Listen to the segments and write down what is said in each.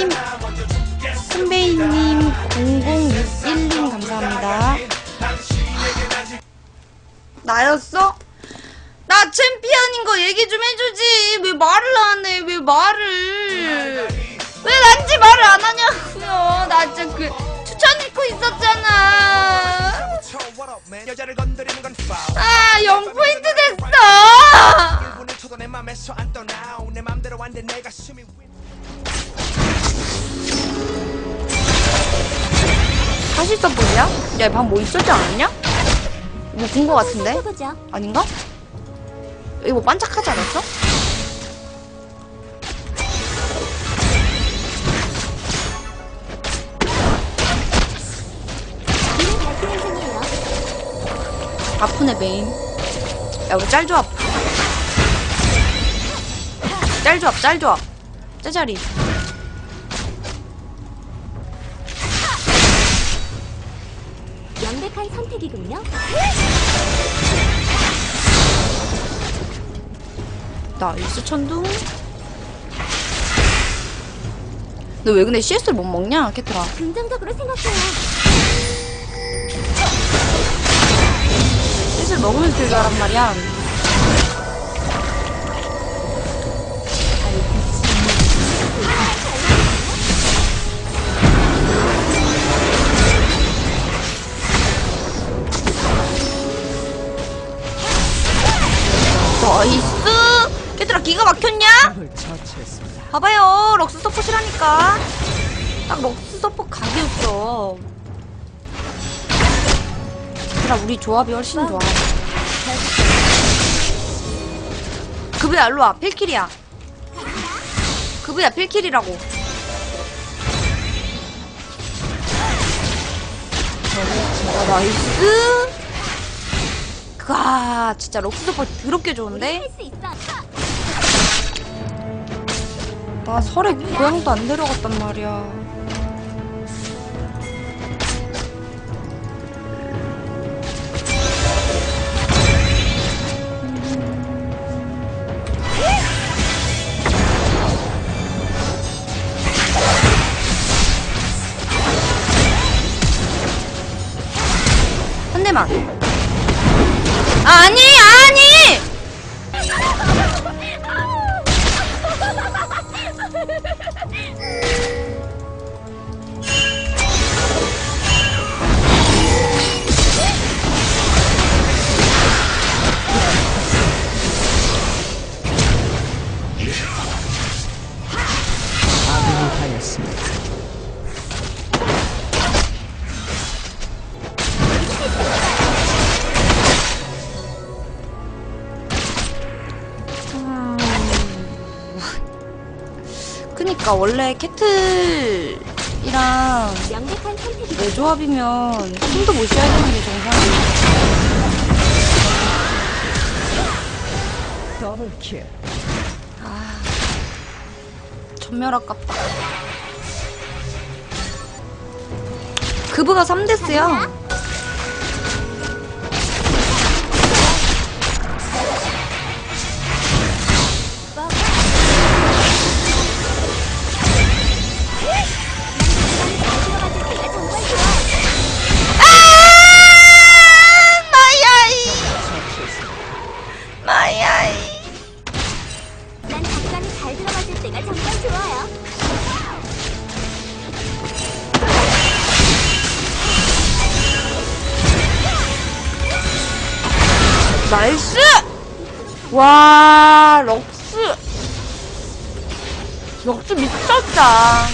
선배님, 선배님 0061님 감사합니다. 나였어? 나 챔피언인 거 얘기 좀 해주지. 왜 말을 안 해? 왜 말을? 왜 난지 말을 안 하냐고요. 나 진짜 그 추천 읽고 있었잖아. 아, 0포인트 됐어. 1분을 쳐도 내 맘에서 안 떠나 내 맘대로 안돼 내 가슴이 위- 40서포트야? 야, 방 뭐 있었지 않았냐? 뭐 본 거 같은데? 아닌가? 이거 뭐 반짝하지 않았어? 아프네 메인 야 우리 짤조합 짤조합 짤조합 짜자리 선택이군요. 나이스 천둥 너 왜 근데 CS를 못 먹냐 캐트라 긍정적으로 생각해요. CS를 먹으면서 들어가란 말이야 나이스! 캐트라 기가 막혔냐? 봐봐요 럭스 서폿이라니까. 딱 럭스 서폿 각이었어. 그라 우리 조합이 훨씬 좋아. 그브야 일로와. 필킬이야. 그브야 필킬이라고. 아, 나이스 가 진짜 럭스 서폿 더럽게 좋은데. 나 설에 고향도 안 데려갔단 말이야. 한 대만. 아, 아니! 그니까 원래 캐틀이랑. 내 조합이면 숨도 못 쉬어야 되는 게 정상이야. 아, 전멸 아깝다. 그브가 3데스야. 나이스! 와, 럭스. 럭스 미쳤다.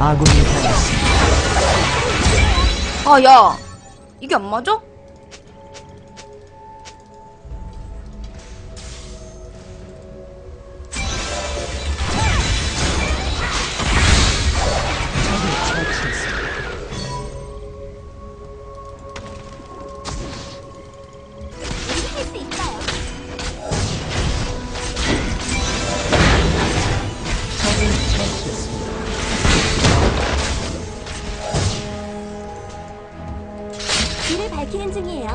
아군이 당했습니다. 아, 야. 이게 안 맞아? 밝히는 중이에요.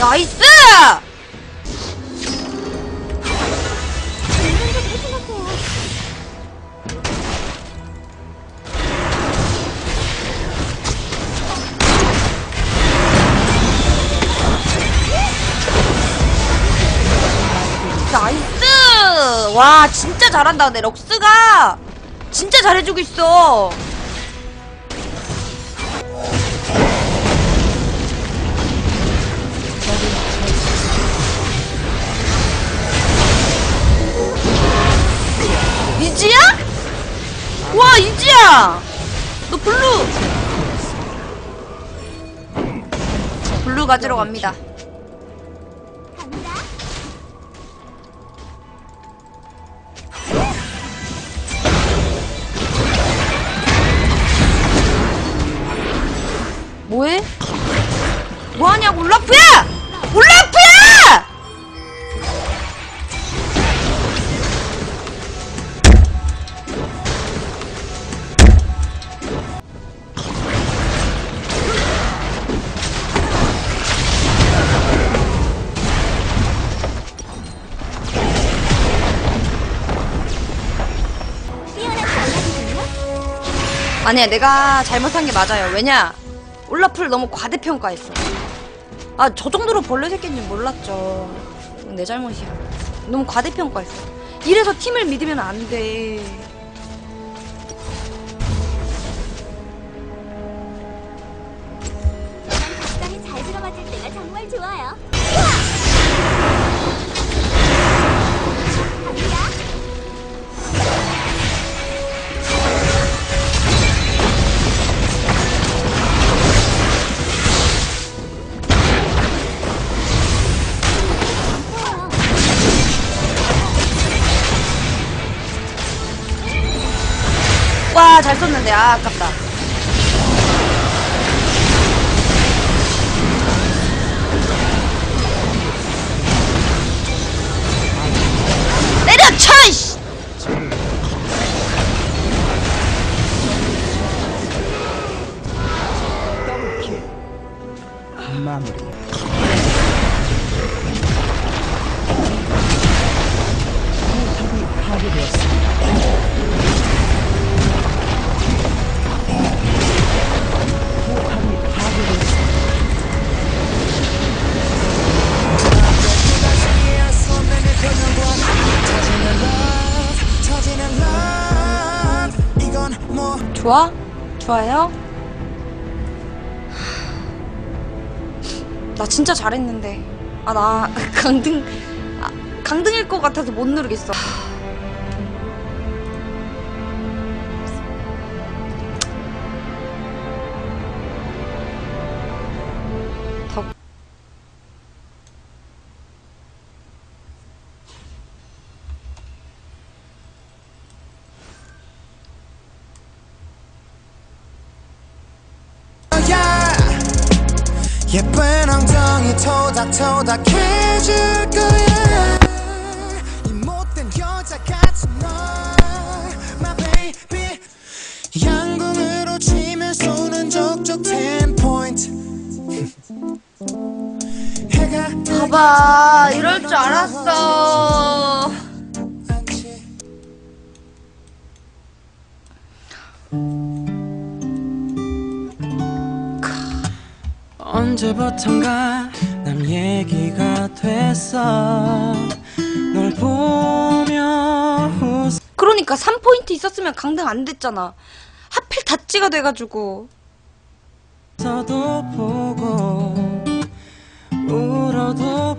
나이스! 진짜 잘한다. 근데 럭스가 진짜 잘해주고 있어. 이지야? 와, 이지야! 너 블루! 블루 가지러. 갑니다. 뭐하냐고 올라프야! 올라프야! 아니야 내가 잘못한 게 맞아요 왜냐 올라프를 너무 과대평가했어 아 저 정도로 벌레 새끼인지 몰랐죠. 내 잘못이야. 너무 과대평가했어. 이래서 팀을 믿으면 안돼. 난 적당히 잘 들어맞을 때가 정말 좋아요. 잘 썼는데 아 아깝다 때려 쳐 이씨 마무리. 좋아? 좋아요? 나 진짜 잘했는데 아 나 강등 아, 강등일 것 같아서 못 누르겠어 예쁜 엉덩이 토닥토닥해질 거야. 이 못된 여자 같은 너 My baby. 양궁으로 치면 쏘는 족족 10 point 해가 봐봐 이럴 줄 알았어 언제부턴가 난 얘기가 됐어. 널 보며 웃. 그러니까 3포인트 있었으면 강등 안 됐잖아 하필 다찌가 돼가지고 서도 보고 울어도